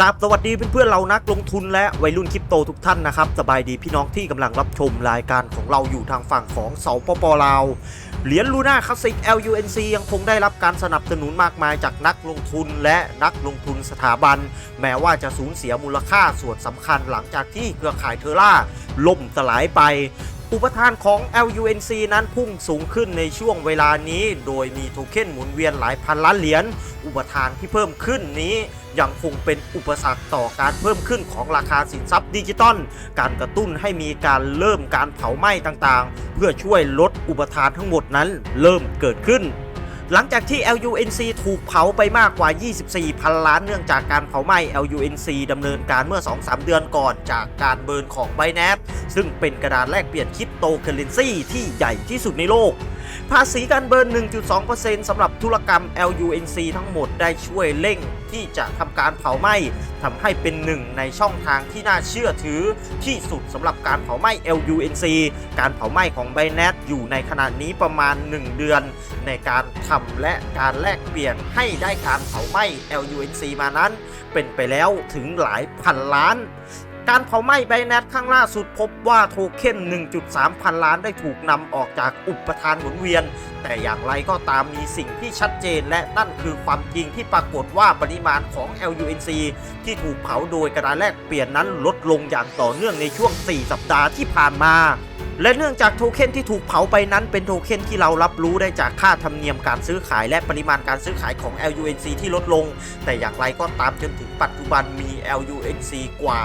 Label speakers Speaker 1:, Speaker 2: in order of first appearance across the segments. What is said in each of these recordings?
Speaker 1: กราบสวัสดีเพื่อนๆเรานักลงทุนและวัยรุ่นคริปโตทุกท่านนะครับ สบายดีพี่น้องที่กำลังรับชมรายการของเราอยู่ทางฝั่งของเสาปปลาว เหรียญลูน่าคลาสสิก LUNC ยังคงได้รับการสนับสนุนมากมายจากนักลงทุนและนักลงทุนสถาบัน แม้ว่าจะสูญเสียมูลค่าส่วนสำคัญหลังจากที่เครือข่ายเทอร่าล่มสลายไป อุปทานของ LUNC นั้นพุ่งสูงขึ้นในช่วงเวลานี้ โดยมีโทเค็นหมุนเวียนหลายพันล้านเหรียญ อุปทานที่เพิ่มขึ้นนี้ยังคงเป็นอุปสรรคต่อการเพิ่มขึ้นของราคาสินทรัพย์ดิจิตอล การกระตุ้นให้มีการเริ่มการเผาไหม้ต่างๆ เพื่อช่วยลดอุปทานทั้งหมดนั้นเริ่มเกิดขึ้น หลังจากที่ LUNC ถูกเผาไปมากกว่า 24 พันล้านเนื่องจากการเผาไหม้ LUNC ดำเนินการเมื่อ 2-3 เดือนก่อนจากการเบิร์นของ Binance ซึ่งเป็นกระดานแลกเปลี่ยนคริปโตเคอเรนซีที่ใหญ่ที่สุดในโลก ภาษีการเบิร์น 1.2%สำหรับธุรกรรม LUNC ทั้งหมดได้ช่วยเร่งที่จะทำการเผาไหม้ทำให้เป็นหนึ่งในช่องทางที่น่าเชื่อถือที่สุดสำหรับการเผาไหม้ LUNC การเผาไหม้ของ Binance อยู่ในขณะนี้ประมาณ 1 เดือน ในการทำและการแลกเปลี่ยนให้ได้การเผาไหม้ LUNC มานั้น เป็นไปแล้วถึงหลายพันล้าน การเผาไหม้ไบแนทครั้งล่าสุดพบว่าโทเค็น 1.3 พันล้านได้ถูกนำออกจากอุปทานหมุนเวียน แต่อย่างไรก็ตามมีสิ่งที่ชัดเจนและนั่นคือความจริงที่ปรากฏว่าปริมาณของ LUNC ที่ถูกเผาโดยกระดาษแลกเปลี่ยนนั้นลดลงอย่างต่อเนื่องในช่วง 4 สัปดาห์ที่ผ่านมา และเนื่องจากโทเค็นที่ถูกเผาไปนั้นเป็นโทเค็นที่เรารับรู้ได้จากค่าธรรมเนียมการซื้อขายและปริมาณการซื้อขายของ LUNC ที่ลดลง แต่อย่างไรก็ตามจนถึงปัจจุบันมี LUNC กว่า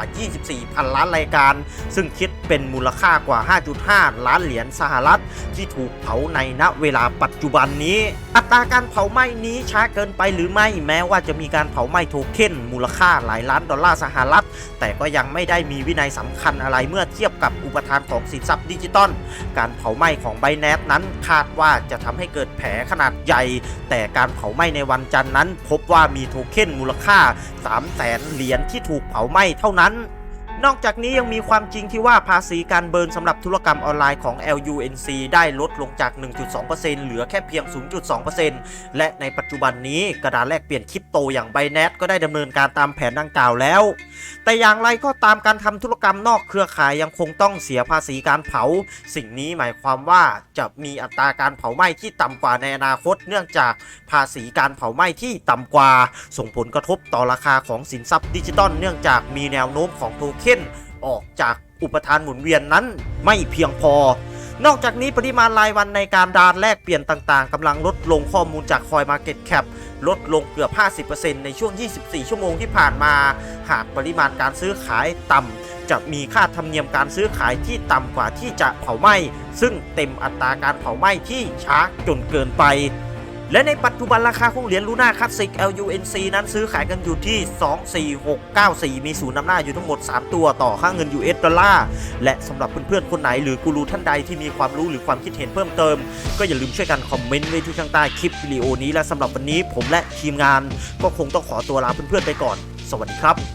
Speaker 1: 24,000 ล้านรายการ ซึ่งคิด เป็นมูลค่ากว่า 5.5 ล้านเหรียญสหรัฐ ที่ถูกเผาในณเวลาปัจจุบันนี้ อัตราการเผาไหม้นี้ช้าเกินไปหรือไม่แม้ว่าจะมีการเผาไหม้โทเค็นมูลค่าหลายล้านดอลลาร์สหรัฐ แต่ก็ยังไม่ได้มีวินัยสำคัญอะไรเมื่อเทียบกับอุปทานของสินทรัพย์ดิจิตอลการเผาไหม้ของไบแนสนั้นคาดว่าจะทำให้เกิดแผลขนาดใหญ่ แต่การเผาไหม้ในวันจันทร์นั้น พบว่ามีโทเค็นมูลค่า 3 0 0แสนเหรียญที่ถูกเผาไหม้เท่านั้น นอกจากนี้ยังมีความจริงที่ว่าภาษีการเบิร์นสำหรับธุรกรรมออนไลน์ของ LUNC ได้ลดลงจาก 1.2%เหลือแค่เพียง 0.2%และในปัจจุบันนี้กระดาษแลกเปลี่ยนคริปโตอย่าง Binance ก็ได้ดำเนินการตามแผนดังกล่าวแล้ว แต่อย่างไรก็ตามการทำธุรกรรมนอกเครือข่ายยังคงต้องเสียภาษีการเผา สิ่งนี้หมายความว่าจะมีอัตราการเผาไหม้ที่ต่ำกว่าในอนาคต เนื่องจากภาษีการเผาไหม้ที่ต่ำกว่า ส่งผลกระทบต่อราคาของสินทรัพย์ดิจิตอลเนื่องจากมีแนวโน้มของโทเค็นออกจากอุปทานหมุนเวียนนั้นไม่เพียงพอ นอกจากนี้ปริมาณรายวันในการดานแลกเปลี่ยนต่างๆกำลังลดลงข้อมูลจากคอยมาเก็ตแคปลดลงเกือบ 50%ในช่วง 24 ชั่วโมงที่ผ่านมา หากปริมาณการซื้อขายต่ำ จะมีค่าธรรมเนียมการซื้อขายที่ต่ำกว่าที่จะเผาไหม้ ซึ่งเต็มอัตราการเผาไหม้ที่ช้าจนเกินไป และในปัจจุบันราคาของเหรียญลูน่าคลาสสิก LUNC นั้นซื้อขายกันอยู่ที่ 24694 มีศูนย์นำหน้าอยู่ทั้งหมด 3 ตัวต่อค่าเงิน US ดอลลาร์และสำหรับเพื่อนๆ คนไหนหรือกูรูท่านใดที่มีความรู้หรือความคิดเห็นเพิ่มเติม ก็อย่าลืมช่วยกันคอมเมนต์ไว้ที่ข้างใต้คลิปวิดีโอนี้และสำหรับวันนี้ผมและทีมงาน ก็คงต้องขอตัวลาเพื่อนๆไปก่อน สวัสดีครับ